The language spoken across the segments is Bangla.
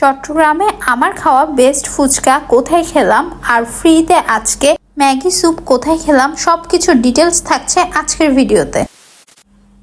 চট্টগ্রামে আমার খাওয়া বেস্ট ফুচকা কোথায় খেলাম আর ফ্রিতে আজকে ম্যাগি স্যুপ কোথায় খেলাম সব কিছু ডিটেলস থাকছে আজকের ভিডিওতে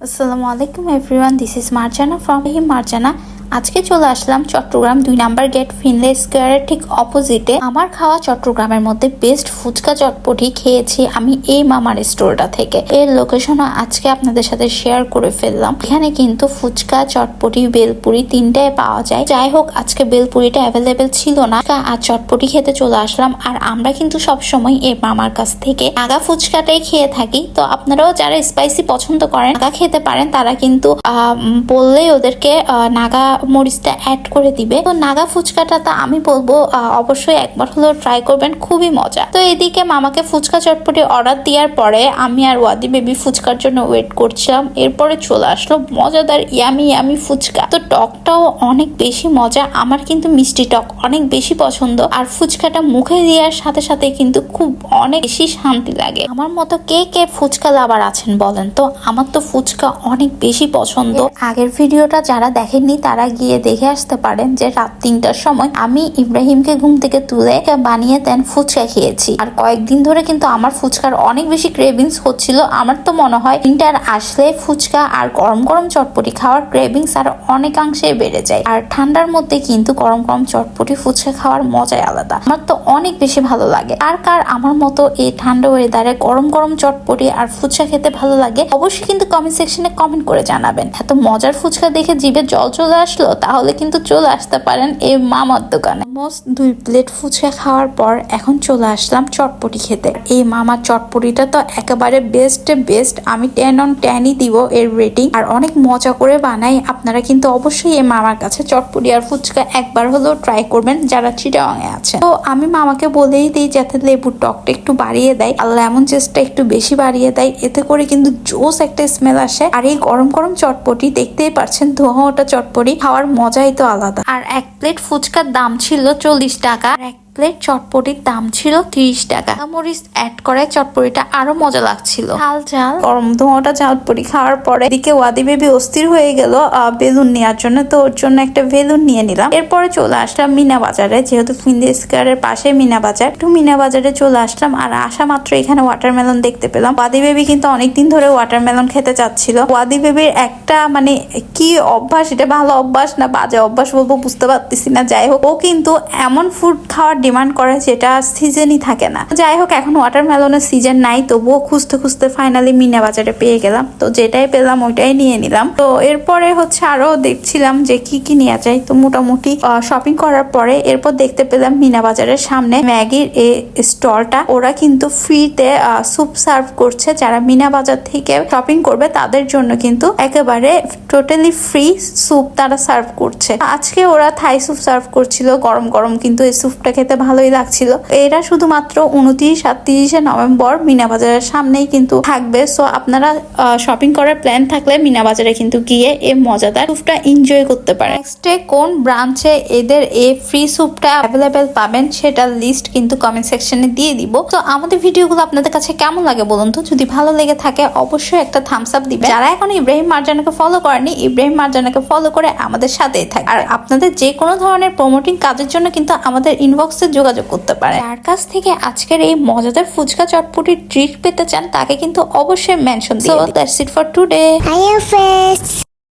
আসসালামু আলাইকুম everyone this is Marjana from হিম মার্জানা আজকে চলে আসলাম চট্টগ্রাম দুই নাম্বার গেট, ফিনলে স্কোয়ারের ঠিক অপোজিটে আমার খাওয়া চট্টগ্রামের মধ্যে বেস্ট ফুচকা চটপটি খেয়েছি আমি এই মামার স্টোরটা থেকে। এর লোকেশনও আজকে আপনাদের সাথে শেয়ার করে ফেললাম। এখানে কিন্তু ফুচকা, চটপটি, বেলপুরি তিনটায় পাওয়া যায়। যাই হোক, আজকে বেলপুরিটা অ্যাভেলেবেল ছিল না। আর চটপটি খেতে চলে আসলাম আর আমরা কিন্তু সব সময় এই মামার কাছ থেকে আগা ফুচকাটাই খেয়ে থাকি। তো আপনারাও যারা স্পাইসি পছন্দ করেন, নাগা খেতে পারেন, তারা কিন্তু বললেই ওদেরকে নাগা মরিচটা অ্যাড করে দিবে। তো নাগা ফুচকাটা তো আমি বলব অবশ্যই একবার হলেও ট্রাই করবেন, খুবই মজা। তো এদিকে মামাকে ফুচকা চটপটি অর্ডার দেওয়ার পরে আমি আর ওয়াদি বেবি ফুচকার জন্য ওয়েট করছিলাম। এরপরে চলে আসলো মজাদার ইয়ামি ইয়ামি ফুচকা। তো টকটাও অনেক বেশি মজা, আমার কিন্তু মিষ্টি টক অনেক বেশি পছন্দ। আর ফুচকাটা মুখে দেওয়ার সাথে সাথে কিন্তু খুব অনেক বেশি শান্তি লাগে। আমার মতো কে কে ফুচকা লাভার আছেন বলেন তো? আমার তো ফুচকা অনেক বেশি পছন্দ। আগের ভিডিওটা যারা দেখেননি, তারা গিয়ে দেখে আসতে পারেন যে রাত তিনটার সময় আমি ইব্রাহিমকে ঘুম থেকে তুলে বানিয়ে দেন ফুচকা খেয়েছি। আর কয়েকদিন ধরে কিন্তু আমার ফুচকার অনেক বেশি ক্রেভিংস হচ্ছিল। আমার তো মনে হয় ইন্টার আসলে ফুচকা আর গরম গরম চটপটি খাওয়ার ক্রেভিংস আর অনেকাংশে বেড়ে যায়। আর ঠান্ডার মধ্যে কিন্তু গরম গরম চটপটি ফুচকা খাওয়ার মজাই আলাদা। আমার তো অনেক বেশি ভালো লাগে। আর কার আমার মতো এই ঠান্ডা ওয়েদারে গরম গরম চটপটি আর ফুচকা খেতে ভালো লাগে, অবশ্যই কিন্তু কমেন্ট সেকশনে কমেন্ট করে জানাবেন। এত মজার ফুচকা দেখে জিভে জল চলে আসলো তাহলে কিন্তু চলে আসতে পারেন এই মামার দোকানে। মোস্ট দুই প্লেট ফুচকা খাওয়ার পর এখন চলে আসলাম চটপটি খেতে। এই মামার চটপটিটা তো একেবারে বেস্ট বেস্ট আমি টেন অন টেনই দিব এর রেটিং আর অনেক মজা করে বানাই। আপনারা কিন্তু অবশ্যই এই মামার কাছে চটপটি আর ফুচকা একবার হলেও ট্রাই করবেন যারা চিটাগাঙে আছে। তো আমি মামাকে বলেই দিই যাতে লেবুর টকটা একটু বাড়িয়ে দেয়। আর লেমন চেস্টটা একটু বেশি বাড়িয়ে দেয়। এতে করে কিন্তু জোস একটা স্মেল আসে। আর এই গরম গরম চটপটি দেখতেই পাচ্ছেন ধোঁয়া ওটা চটপটি। খাওয়ার মজাই তো আলাদা। আর এক প্লেট ফুচকার দাম ছিল চল্লিশ টাকা। এক প্লেট চটপটির দাম ছিল তিরিশ টাকা। মরিচ অ্যাড করায় চটপটিটা আরও মজা লাগছিল। ঝাল ঝাল গরম ধোঁয়াটা চটপটি খাওয়ার পরে এদিকে ওয়াদি বেবি অস্থির হয়ে গেল বেলুন নেওয়ার জন্য। তো ওর জন্য একটা বেলুন নিয়ে নিলাম। এরপরে চলে আসলাম মিনা বাজারে। যেহেতু ফিন্দে স্কোয়ারের পাশে মিনা বাজার, একটু মিনা বাজারে চলে আসলাম আর আসা মাত্র এখানে ওয়াটারমেলন দেখতে পেলাম। ওয়াদি বেবি কিন্তু অনেকদিন ধরে ওয়াটারমেলন খেতে চাচ্ছিল। ওয়াদি বেবির একটা মানে কি অভ্যাস, এটা ভালো অভ্যাস না বাজে অভ্যাস বলব বুঝতে পারতেছি না। যাই হোক, ও কিন্তু এমন ফুড খাওয়ার ডিমান্ড করে যেটা সিজনই থাকে না। যাই হোক, এখন ওয়াটারমেলনের সিজন নাই, তবুও খুঁজতে খুঁজতে ফাইনালি মিনা বাজারে পেয়ে গেলাম। তো যেটাই পেলাম, ওইটাই নিয়ে নিলাম। তো এরপরে হচ্ছে আরও দেখছিলাম যে কি কি নেওয়া যায়। তো মোটামুটি শপিং করার পরে এরপর দেখতে পেলাম মিনা বাজারের সামনে ম্যাগির এই স্টলটা। ওরা কিন্তু ফ্রিতে স্যুপ সার্ভ করছে। যারা মিনা বাজার থেকে শপিং করবে, তাদের জন্য কিন্তু একেবারে টোটালি ফ্রি স্যুপ তারা সার্ভ করছে। আজকে ওরা থাই স্যুপ সার্ভ করছিল। গরম গরম কিন্তু এই স্যুপটা খেতে ভালোই লাগছিল। এরা শুধুমাত্র উনত্রিশ আর তিরিশে নভেম্বর মিনা বাজারের সামনেই কিন্তু থাকবে। সো আপনারা শপিং করার প্ল্যান থাকলে মিনা বাজারে কিন্তু গিয়ে এই মজাদার স্যুপটা এনজয় করতে পারেন। নেক্সটে কোন ব্রাঞ্চে এদের এই ফ্রি স্যুপটা অ্যাভেলেবেল পাবেন সেটার লিস্ট কিন্তু কমেন্ট সেকশনে দিয়ে দিব। তো আমাদের ভিডিওগুলো আপনাদের কাছে কেমন লাগে বলুন তো? যদি ভালো লেগে থাকে, অবশ্যই একটা থামস আপ দিবেন। যারা এখন ইব্রাহিম মার্জানাকে ফলো করেনি ইব্রাহিম মার্জানাকে ফলো করে আমাদের সাথেই থাকে। আর আপনাদের যে কোনো ধরনের প্রমোটিং কাজের জন্য কিন্তু আমাদের ইনবক্সে যোগাযোগ করতে পারে। যার কাছ থেকে আজকের এই মজাদার ফুচকা চটপটির ট্রিট পেতে চান তাকে কিন্তু অবশ্যই মেনশন দিও that's it for today hi friends.